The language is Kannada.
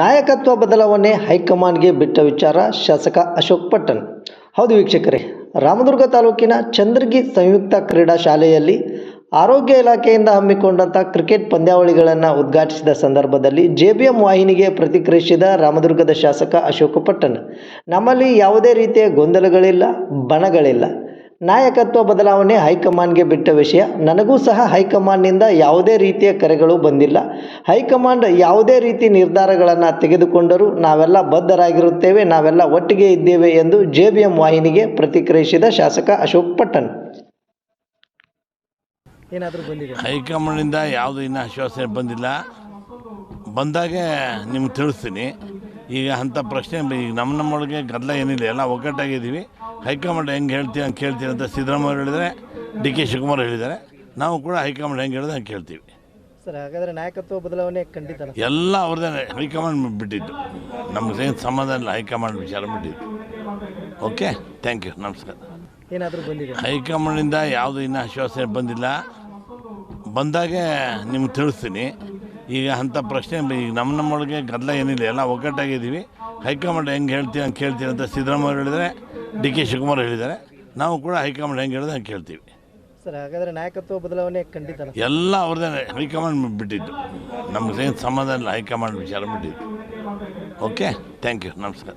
ನಾಯಕತ್ವ ಬದಲಾವಣೆ ಹೈಕಮಾಂಡ್ಗೆ ಬಿಟ್ಟ ವಿಚಾರ ಶಾಸಕ ಅಶೋಕ್ ಪಟ್ಟಣ್. ಹೌದು ವೀಕ್ಷಕರೇ, ರಾಮದುರ್ಗ ತಾಲೂಕಿನ ಚಂದ್ರಗಿ ಸಂಯುಕ್ತ ಕ್ರೀಡಾ ಶಾಲೆಯಲ್ಲಿ ಆರೋಗ್ಯ ಇಲಾಖೆಯಿಂದ ಹಮ್ಮಿಕೊಂಡಂಥ ಕ್ರಿಕೆಟ್ ಪಂದ್ಯಾವಳಿಗಳನ್ನು ಉದ್ಘಾಟಿಸಿದ ಸಂದರ್ಭದಲ್ಲಿ ಜೆ ಬಿ ಎಂ ವಾಹಿನಿಗೆ ಪ್ರತಿಕ್ರಿಯಿಸಿದ ರಾಮದುರ್ಗದ ಶಾಸಕ ಅಶೋಕ ಪಟ್ಟಣ್, ನಮ್ಮಲ್ಲಿ ಯಾವುದೇ ರೀತಿಯ ಗೊಂದಲಗಳಿಲ್ಲ, ಬಣಗಳಿಲ್ಲ. ನಾಯಕತ್ವ ಬದಲಾವಣೆ ಹೈಕಮಾಂಡ್ಗೆ ಬಿಟ್ಟ ವಿಷಯ. ನನಗೂ ಸಹ ಹೈಕಮಾಂಡ್ನಿಂದ ಯಾವುದೇ ರೀತಿಯ ಕರೆಗಳು ಬಂದಿಲ್ಲ. ಹೈಕಮಾಂಡ್ ಯಾವುದೇ ರೀತಿ ನಿರ್ಧಾರಗಳನ್ನು ತೆಗೆದುಕೊಂಡರೂ ನಾವೆಲ್ಲ ಬದ್ಧರಾಗಿರುತ್ತೇವೆ ನಾವೆಲ್ಲ ಒಟ್ಟಿಗೆ ಇದ್ದೇವೆ ಎಂದು ಜೆ ಬಿ ಎಂ ವಾಹಿನಿಗೆ ಪ್ರತಿಕ್ರಿಯಿಸಿದ ಶಾಸಕ ಅಶೋಕ್ ಪಟ್ಟಣ್. ಏನಾದರೂ ಬಂದಿದೆ ಹೈಕಮಾಂಡಿಂದ ಯಾವುದು ಇನ್ನೂ ಆಶ್ವಾಸನೆ ಬಂದಿಲ್ಲ. ಬಂದಾಗೆ ನಿಮ್ಗೆ ತಿಳಿಸ್ತೀನಿ. ಈಗ ಅಂಥ ಪ್ರಶ್ನೆ ಈಗ ನಮ್ಮ ನಮ್ಮೊಳಗೆ ಗದ್ದಲ ಏನಿಲ್ಲ ಎಲ್ಲ ಒಗ್ಗಟ್ಟಾಗಿದ್ದೀವಿ. ಹೈಕಮಾಂಡ್ ಹೆಂಗೆ ಹೇಳ್ತೀವಿ ಅಂತ ಕೇಳ್ತೀವಿ ಅಂತ ಸಿದ್ದರಾಮಯ್ಯ ಹೇಳಿದರೆ ಡಿ ಕೆ ಶಿವಕುಮಾರ್ ಹೇಳಿದ್ದಾರೆ. ನಾವು ಕೂಡ ಹೈಕಮಾಂಡ್ ಹೆಂಗೆ ಹೇಳಿದ್ರೆ ಹಂಗೆ ಕೇಳ್ತೀವಿ. ಸರ್ ಹಾಗಾದರೆ ನಾಯಕತ್ವ ಬದಲಾವಣೆ ಖಂಡಿತ ಎಲ್ಲ ಅವ್ರದ್ದೇ ಹೈಕಮಾಂಡ್ ಬಿಟ್ಟಿದ್ದು. ನಮ್ಗೆ ಏನು ಸಂಬಂಧ ಇಲ್ಲ ಹೈಕಮಾಂಡ್ ವಿಚಾರ ಬಿಟ್ಟಿದ್ದು. ಓಕೆ ಥ್ಯಾಂಕ್ ಯು ನಮಸ್ಕಾರ. ಏನಾದರೂ ಬಂದಿದೆ? ಹೈಕಮಾಂಡಿಂದ ಯಾವುದು ಇನ್ನೂ ಆಶ್ವಾಸನೆ ಬಂದಿಲ್ಲ. ಬಂದಾಗೆ ನಿಮ್ಗೆ ತಿಳಿಸ್ತೀನಿ. ಈಗ ಅಂಥ ಪ್ರಶ್ನೆ ಈಗ ನಮ್ಮ ನಮ್ಮೊಳಗೆ ಗದ್ದಲ ಏನಿಲ್ಲ ಎಲ್ಲ ಒಗ್ಗಟ್ಟಾಗಿದ್ದೀವಿ. ಹೈಕಮಾಂಡ್ ಹೆಂಗೆ ಹೇಳ್ತೀವಿ ಅಂತ ಕೇಳ್ತೀವಿ ಅಂತ ಸಿದ್ದರಾಮಯ್ಯ ಹೇಳಿದರೆ ಡಿ ಕೆ ಶಿವಕುಮಾರ್ ಹೇಳಿದ್ದಾರೆ. ನಾವು ಕೂಡ ಹೈಕಮಾಂಡ್ ಹೆಂಗೆ ಹೇಳಿದ್ರೆ ಹಂಗೆ ಕೇಳ್ತೀವಿ. ಸರ್ ಹಾಗಾದರೆ ನಾಯಕತ್ವ ಬದಲಾವಣೆ ಖಂಡಿತ ಎಲ್ಲ ಅವ್ರದ್ದೇ ಹೈಕಮಾಂಡ್ ಬಿಟ್ಟಿದ್ದು. ನಮ್ಗೆ ಸಂಬಂಧ ಇಲ್ಲ ಹೈಕಮಾಂಡ್ ವಿಚಾರ ಬಿಟ್ಟಿದ್ದು. ಓಕೆ ಥ್ಯಾಂಕ್ ಯು ನಮಸ್ಕಾರ.